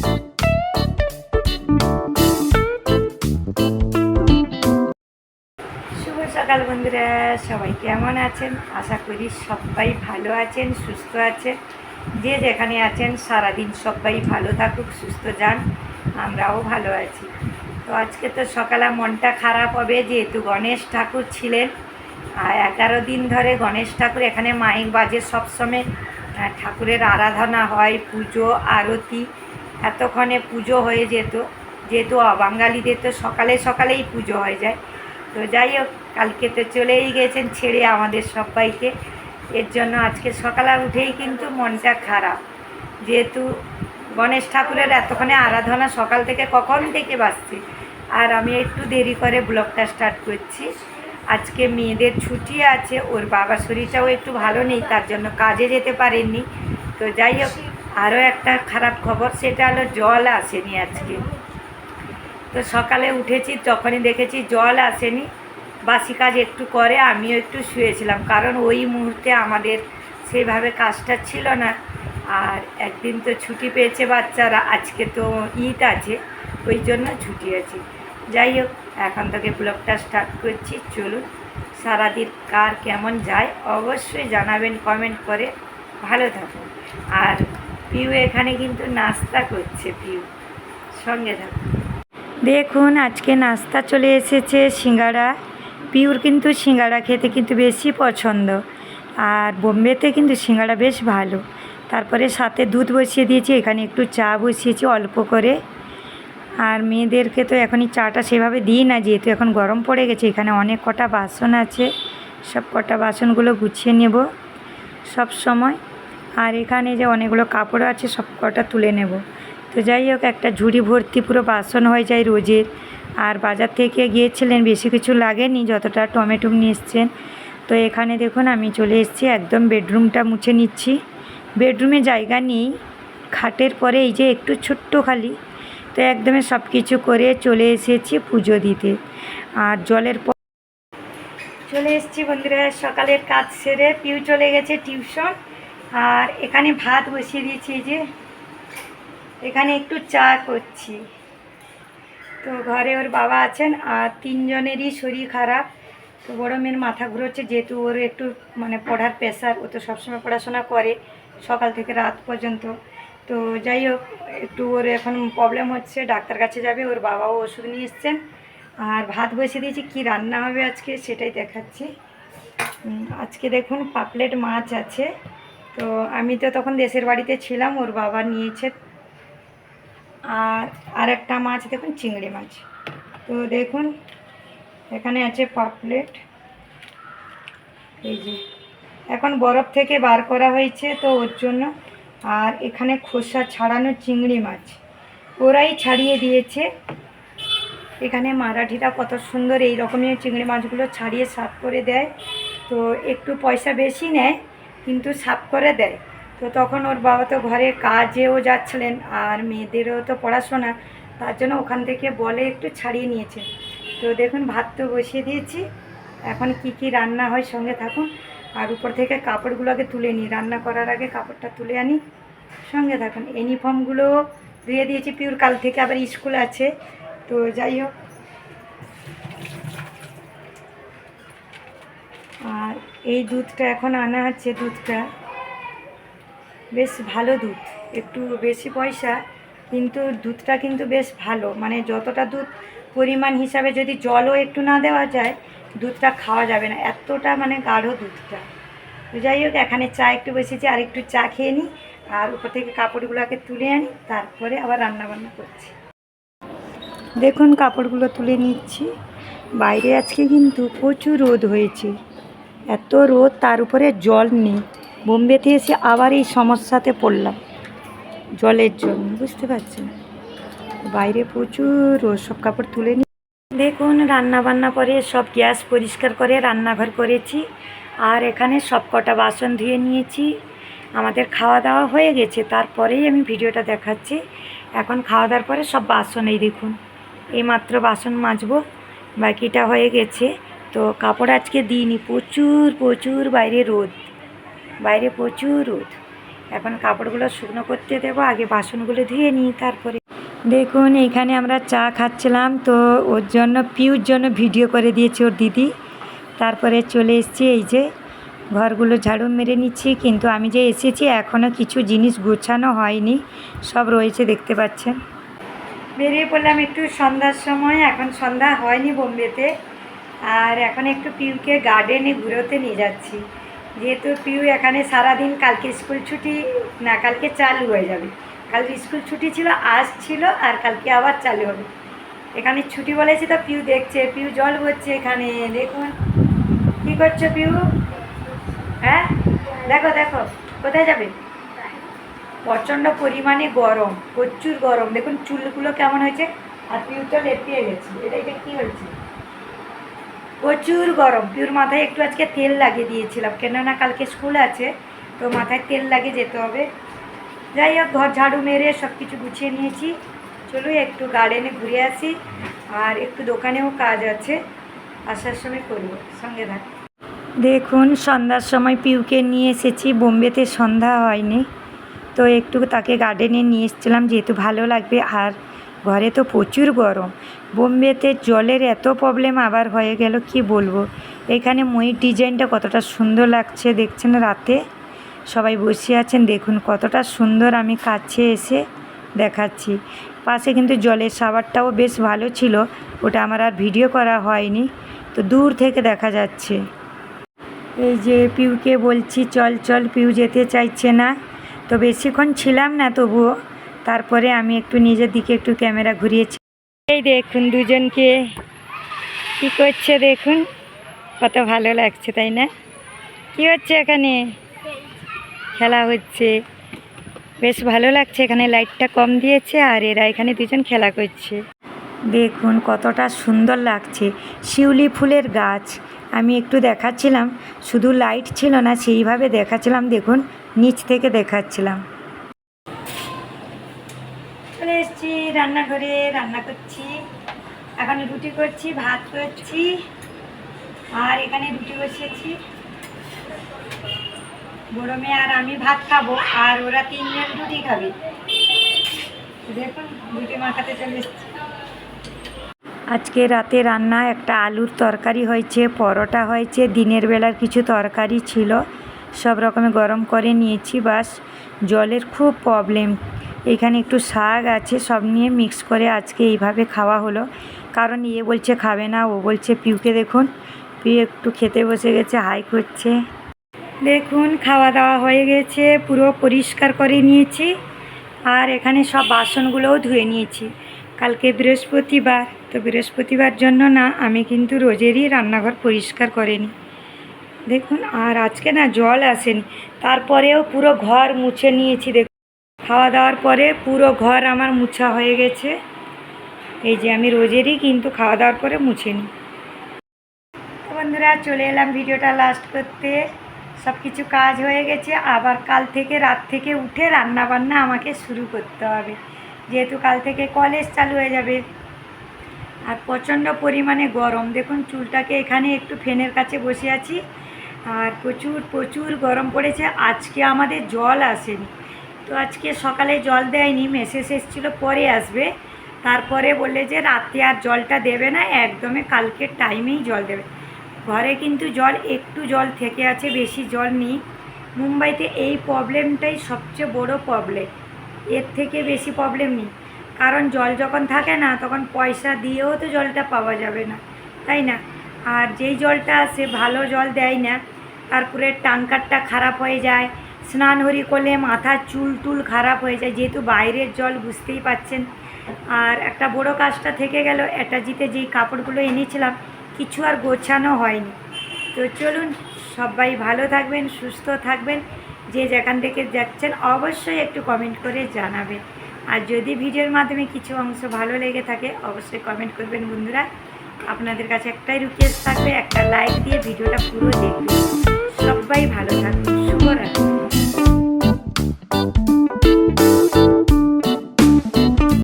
শুভ সকাল বন্ধুরা, সবাই কেমন আছেন? আশা করি সবাই ভালো আছেন, সুস্থ আছেন। যে যেখানে আছেন, সারাদিন সবাই ভালো থাকুক, সুস্থ যান, আমরাও ভালো আছি। তো আজকে তো সকালে মনটা খারাপ হবে, যেহেতু গণেশ ঠাকুর ছিলেন। আর এগারো দিন ধরে গণেশ ঠাকুর এখানে মাইক বাজে সবসময়। ঠাকুরের আরাধনা হয়, পুজো, আরতি। এতক্ষণে পুজো হয়ে যেত, যেহেতু বাঙালিদের তো সকালে সকালেই পুজো হয়ে যায়। তো যাই হোক, কালকে তো চলেই গেছেন ছেড়ে আমাদের সবাইকে। এর জন্য আজকে সকালে উঠেই কিন্তু মনটা খারাপ। যেহেতু গণেশ ঠাকুরের এতক্ষণে আরাধনা সকাল থেকে কখন থেকে বাজছে? আর আমি একটু দেরি করে ব্লগটা স্টার্ট করছি। আজকে মেয়েদের ছুটি আছে, ওর বাবা শরীরটাও একটু ভালো নেই, তার জন্য কাজে যেতে পারেননি। তো যাই হোক আরও একটা খারাপ খবর, সেটা হলো জল আসেনি আজকে। তো সকালে উঠেছি, তখনই দেখেছি জল আসেনি। বাসি কাজ একটু করে, আমিও একটু শুয়েছিলাম। কারণ ওই মুহূর্তে আমাদের সেইভাবে কাজটা ছিল না। আর একদিন তো ছুটি পেয়েছে বাচ্চারা, আজকে তো ঈদ আছে, ওই জন্য ছুটি আছে। যাই হোক, এখন থেকে ব্লগটা স্টার্ট করছি। চলুন, সারাদিন কার কেমন যায়, অবশ্যই জানাবেন কমেন্ট করে। ভালো থাকুন। আর পিউ এখানে কিন্তু নাস্তা করছে পিউ। সঙ্গে দেখুন, আজকে নাস্তা চলে এসেছে সিঙ্গাড়া পিউর কিন্তু সিঙ্গাড়া খেতে কিন্তু বেশি পছন্দ। আর বোম্বেতে কিন্তু সিঙ্গাড়া বেশ ভালো। তারপরে সাথে দুধ বসিয়ে দিয়েছি, এখানে একটু চা বসিয়েছি অল্প করে। আর মেয়েদেরকে তো এখনই চাটা সেভাবে দিই না, যেহেতু এখন গরম পড়ে গেছে, এখানে অনেক কটা বাসন আছে। সব কটা বাসনগুলো গুছিয়ে নেব। সব সময় আর এখানে যে অনেকগুলো কাপড় আছে, সব কটা তুলে নেব। তো যাই হোক, একটা ঝুড়ি ভর্তি পুরো বাসন হয়ে যায় রোজের। আর বাজার থেকে গিয়েছিলেন, বেশি কিছু লাগেনি, যতটা টমেটো নিয়ে এসছেন। তো এখানে দেখুন, আমি চলে এসেছি, একদম বেডরুমটা মুছে নিচ্ছি। বেডরুমে জায়গা নেই, খাটের পরে এই যে একটু ছোট্ট খালি। তো একদমই সব কিছু করে চলে এসেছি পুজো দিতে। আর জলের চলে এসেছি বন্ধুরা, সকালের কাজ সেরে পিউ চলে গেছে টিউশন। আর এখানে ভাত বসিয়ে দিয়েছি যে। এখানে একটু চা করছি। তো ঘরে ওর বাবা আছেন আর তিনজনেরই শরীর খারাপ। তো বড়ো মেয়ের মাথা ঘুরোচ্ছে, যেহেতু ওর একটু মানে পড়ার প্রেশার ও তো সবসময় পড়াশোনা করে সকাল থেকে রাত পর্যন্ত। তো যাই হোক, একটু ওর এখন প্রবলেম হচ্ছে, ডাক্তার কাছে যাবে, ওর বাবাও ওষুধ নিয়ে এসছেন। আর ভাত বসিয়ে দিয়েছি, কি রান্না হবে আজকে সেটাই দেখাচ্ছি। আজকে দেখুন পাপলেট মাছ আছে। তো আমি তো তখন দেশের বাড়িতে ছিলাম, ওর বাবা নিয়েছে। আর আরেকটা মাছ, দেখুন চিংড়ি মাছ। তো দেখুন, এখানে আছে পাপলেট এই যে, এখন বরফ থেকে বার করা হয়েছে তো ওর জন্য। আর এখানে খোসা ছাড়ানো চিংড়ি মাছ। ওরাই ছাড়িয়ে দিয়েছে। এখানে মারাঠিরা কত সুন্দর এই রকমের চিংড়ি মাছগুলো ছাড়িয়ে সাফ করে দেয়। তো একটু পয়সা বেশি নেয় কিন্তু সাফ করে দেয়। তো তখন ওর বাবা তো ঘরে কাজেও যাচ্ছিলেন আর মেয়েদেরও তো পড়াশোনা, তার জন্য ওখান থেকে বলে একটু ছাড়িয়ে নিয়েছে। তো দেখুন, ভাত তো বসিয়ে দিয়েছি। এখন কি কি রান্না হয় সঙ্গে থাকুন। আর উপর থেকে কাপড়গুলোকে তুলে নিই। রান্না করার আগে কাপড়টা তুলে আনি। সঙ্গে থাকুন। ইউনিফর্মগুলো ধুয়ে দিয়েছি পিওর কাল থেকে, আবার স্কুল আছে। তো যাই হোক। আর এই দুধটা এখন আনা হচ্ছে দুধটা। বেশ ভালো দুধ। একটু বেশি পয়সা, কিন্তু দুধটা কিন্তু বেশ ভালো। মানে যতটা দুধ পরিমাণ হিসাবে যদি জলও একটু না দেওয়া যায়, দুধটা খাওয়া যাবে না। এতটা মানে গাঢ় দুধটা। যাই হোক, এখানে চা একটু বসেছি আর একটু চা খেয়ে নিই, আর উপর থেকে কাপড়গুলোকে তুলে আনি, তারপরে আবার রান্না বান্না করছি। দেখুন, কাপড়গুলো তুলে নিচ্ছি। বাইরে আজকে কিন্তু প্রচুর রোদ হয়েছে। এত রোদ, তার উপরে জল নেই। বোম্বেতে এসে আবার এই সমস্যাতে পড়লাম জলের জন্য, বুঝতে পারছেন? বাইরে প্রচুর রোদ সব কাপড় তুলে নি দেখুন রান্না বান্না করে সব গ্যাস পরিষ্কার করে রান্নাঘর করেছি, আর এখানে সব কটা বাসন ধুয়ে নিয়েছি। আমাদের খাওয়া দাওয়া হয়ে গেছে, তারপরেই আমি ভিডিওটা দেখাচ্ছি। এখন খাওয়া দাওয়ার পরে সব বাসন এই দেখুন। এইমাত্র বাসন মাজবো, বাকিটা হয়ে গেছে। তো কাপড় আজকে দিইনি, প্রচুর প্রচুর বাইরে রোদ, বাইরে প্রচুর রোদ। এখন কাপড়গুলো শুকনো করতে দেবো, আগে বাসনগুলো ধুয়ে নিই, তারপরে। দেখুন, এখানে আমরা চা খাচ্ছিলাম, তো ওর জন্য, পিউর জন্য ভিডিও করে দিয়েছে ওর দিদি। তারপরে চলে এসেছি, এই যে ঘরগুলো ঝাড়ু মেরে নিচ্ছি, কিন্তু আমি যে এসেছি এখনও কিছু জিনিস গোছানো হয়নি, সব রয়েছে, দেখতে পাচ্ছেন। বেরিয়ে পড়লাম একটু সন্ধ্যার সময়, এখন সন্ধ্যা হয়নি বোম্বেতে। আর এখন একটু পিউকে গার্ডেনে ঘুরোতে নিয়ে যাচ্ছি। যেহেতু পিউ এখানে সারাদিন কালকে স্কুল ছুটি, না, কালকে চালু হয়ে যাবে। কালকে স্কুল ছুটি ছিল, আজ ছিল আর কালকে আবার চালু হবে। এখানে ছুটি বলেছি তো পিউ দেখছে, পিউ জল ভরছে এখানে, দেখুন। কী করছ পিউ? হ্যাঁ? দেখো দেখো, কোথায় যাবে? প্রচণ্ড পরিমাণে গরম, প্রচুর গরম। দেখুন চুলগুলো কেমন হয়েছে। আর পিউ তো লেপিয়ে গেছে। এটা এটা কী হয়েছে? প্রচুর গরম। পিউর মাথায় একটু আজকে তেল লাগিয়ে দিয়েছিলাম। কেননা কালকে স্কুল আছে, তো মাথায় তেল লাগিয়ে যেতে হবে। যাই হোক, ঘর ঝাড়ু মেরে সব কিছু গুছিয়ে নিয়েছি। চলুন, একটু গার্ডেনে ঘুরে আসি। আর একটু দোকানেও কাজ আছে। আসার সময় করব। সঙ্গে থাক। দেখুন, সন্ধ্যার সময় পিউকে নিয়ে এসেছি। বোম্বেতে সন্ধ্যা হয়নি। তো একটু তাকে গার্ডেনে নিয়ে এসেছিলাম, যেহেতু ভালো লাগবে। আর ঘরে তো প্রচুর গরম। বোম্বেতে জলের এত প্রবলেম আবার হয়ে গেল, কি বলব? এখানে ময়ূর ডিজাইনটা কতটা সুন্দর লাগছে দেখছেন রাতে? সবাই বসে আছেন, দেখুন কতটা সুন্দর আমি কাছে এসে দেখাচ্ছি। পাশে কিন্তু জলের সাবারটাও বেশ ভালো ছিল, ওটা আমার আর ভিডিও করা হয়নি, তো দূর থেকে দেখা যাচ্ছে। এই যে পিউকে বলছি, চল চল, পিউ যেতে চাইছে না, তো বেশিক্ষণ ছিলাম না তবুও তারপরে আমি একটু নিজের দিকে একটু ক্যামেরা ঘুরিয়েছি। এই দেখুন দুজনকে কি করছে দেখুন, কত ভালো লাগছে, তাই না? কি হচ্ছে এখানে? খেলা হচ্ছে। বেশ ভালো লাগছে, এখানে লাইটটা কম দিয়েছে আর এরা এখানে দুজন খেলা করছে। দেখুন কতটা সুন্দর লাগছে, শিউলি ফুলের গাছ। আমি একটু দেখাচ্ছিলাম, শুধু লাইট ছিল না, সেইভাবে দেখাচ্ছিলাম, দেখুন, নিচ থেকে দেখাচ্ছিলাম চলে এসেছি রান্নাঘরে রান্না করছি। এখন রুটি করছি, ভাত করছি। আর এখানে রুটি বসিয়েছি। বড় মেয়ে আর আমি ভাত খাব, আর ওরা তিনজন রুটি খাবে। দেখুন, রুটি মাখাতে চলে এসেছি। আজকে রাতে রান্না একটা আলুর তরকারি হয়েছে, পরোটা হয়েছে, দিনের বেলার কিছু তরকারি ছিল। সব রকমের গরম করে নিয়েছি, বাস। জলের খুব প্রবলেম এখানে একটু শাক আছে, সব নিয়ে মিক্স করে আজকে এইভাবে খাওয়া হলো। কারণ ইয়ে বলছে খাবে না, ও বলছে পিউকে দেখুন। পিউ একটু খেতে বসে গেছে, হাই করছে। দেখুন, খাওয়া দাওয়া হয়ে গেছে, পুরো পরিষ্কার করে নিয়েছি। আর এখানে সব বাসনগুলোও ধুয়ে নিয়েছি। কালকে বৃহস্পতিবার, তো বৃহস্পতিবার জন্য না, আমি কিন্তু রোজেরই রান্নাঘর পরিষ্কার করে নিই দেখুন, আর আজকে না জল আসেনি। তারপরেও পুরো ঘর মুছে নিয়েছি, দেখুন। খাওয়া দাওয়ার পরে পুরো ঘর আমার মুছা হয়ে গেছে। এই যে আমি রোজেরই কিন্তু খাওয়া দাওয়ার পরে মুছে তো বন্ধুরা, চলে এলাম ভিডিওটা লাস্ট করতে। সব কিছু কাজ হয়ে গেছে। আবার কাল থেকে রাত থেকে উঠে রান্না বান্না আমাকে শুরু করতে হবে। যেহেতু কাল থেকে কলেজ চালু হয়ে যাবে। আর প্রচণ্ড পরিমাণে গরম। দেখুন, চুলটাকে এখানে একটু ফ্যানের কাছে বসে আছি। আর প্রচুর প্রচুর গরম পড়েছে। আজকে আমাদের জল আসেনি। তো আজকে সকালে জল দেয়নি, মেসেজ এসেছিল, পরে আসবে। তারপরে বললে যে রাতে আর জলটা দেবে না একদমই কালকের টাইমেই জল দেবে। ঘরে কিন্তু জল, একটু জল থেকে আছে, বেশি জল নেই। মুম্বাইতে এই প্রবলেমটাই সবচেয়ে বড় প্রবলেম। এর থেকে বেশি প্রবলেম নেই। কারণ জল যখন থাকে না, তখন পয়সা দিয়েও তো জলটা পাওয়া যাবে না, তাই না? আর যেই জলটা আসে, ভালো জল দেয় না, তারপরে ট্যাঙ্কারটা খারাপ হয়ে যায় স্নান হরি করলে মাথার চুল টুল খারাপ হয়ে যায়, যেহেতু বাইরের জল বুঝতেই পাচ্ছেন। আর একটা বড় কাজটা থেকে গেল অ্যাটাজিতে যেই কাপড়গুলো এনেছিলাম, কিছু আর গোছানো হয়নি। তো চলুন, সবাই ভালো থাকবেন, সুস্থ থাকবেন। যে যেখান থেকে যাচ্ছেন অবশ্যই একটু কমেন্ট করে জানাবেন। আর যদি ভিডিওর মাধ্যমে কিছু অংশ ভালো লেগে থাকে, অবশ্যই কমেন্ট করবেন বন্ধুরা। আপনাদের কাছে একটাই রিকোয়েস্ট থাকবে, একটা লাইক দিয়ে ভিডিওটা পুরো দেখবেন। সবাই ভালো থাকবেন, শুভরাত্রি।